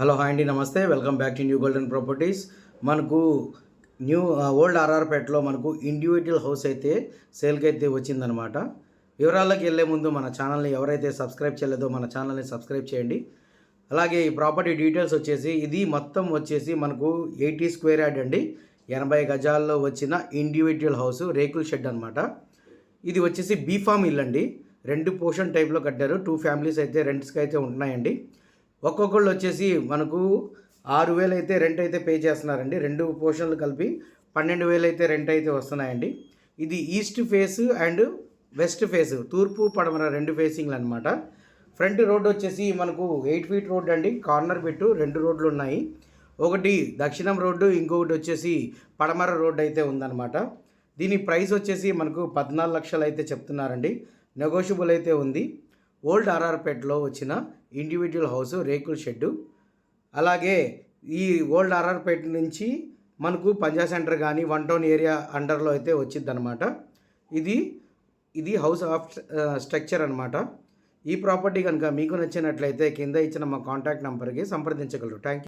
Hello hi అండి నమస్తే. Welcome back to new golden properties. మనకు న్యూ ఓల్డ్ ఆర్ఆర్పేటలో మనకు ఇండివిజువల్ హౌస్ అయితే సేల్కి అయితే వచ్చిందనమాట. వివరాల్లోకి వెళ్ళే ముందు మన ఛానల్ని ఎవరైతే సబ్స్క్రైబ్ చేయలేదో మన ఛానల్ని సబ్స్క్రైబ్ చేయండి. అలాగే ఈ ప్రాపర్టీ డీటెయిల్స్ వచ్చేసి ఇది మొత్తం వచ్చేసి మనకు ఎయిటీ స్క్వేర్ యార్డ్ అండి. ఎనభై గజాల్లో వచ్చిన ఇండివిజువల్ హౌస్ రేకుల్ షెడ్ అనమాట. ఇది వచ్చేసి బీఫామ్ ఇల్లు అండి రెండు పోర్షన్ టైప్లో కట్టారు. టూ ఫ్యామిలీస్ అయితే రెంట్స్కి అయితే ఉంటున్నాయండి. ఒక్కొక్కళ్ళు వచ్చేసి మనకు ఆరు వేలు అయితే రెంట్ అయితే పే చేస్తున్నారండి. రెండు పోర్షన్లు కలిపి పన్నెండు వేలు అయితే రెంట్ అయితే వస్తున్నాయండి. ఇది east face and west face తూర్పు పడమర రెండు ఫేసింగ్లు అనమాట ఫ్రంట్ రోడ్ వచ్చేసి మనకు ఎయిట్ ఫీట్ రోడ్ అండి. కార్నర్ పెట్టు రెండు రోడ్లు ఉన్నాయి. ఒకటి దక్షిణం రోడ్డు ఇంకొకటి వచ్చేసి పడమర రోడ్డు అయితే ఉందన్నమాట. దీని ప్రైస్ వచ్చేసి మనకు పద్నాలుగు లక్షలు అయితే చెప్తున్నారండి. నెగోషియబుల్ అయితే ఉంది. ఓల్డ్ ఆర్ఆర్పేటలో వచ్చిన ఇండివిజువల్ హౌస్ రేకుల షెడ్డు. అలాగే ఈ ఓల్డ్ ఆర్ఆర్పేట నుంచి మనకు పంజా సెంటర్ కానీ వన్ టౌన్ ఏరియా అండర్లో అయితే వచ్చిందనమాట ఇది ఇది హౌస్ ఆఫ్ స్ట్రక్చర్ అనమాట ఈ ప్రాపర్టీ కనుక మీకు నచ్చినట్లయితే కింద ఇచ్చిన మా కాంటాక్ట్ నెంబర్కి సంప్రదించగలరు. Thank you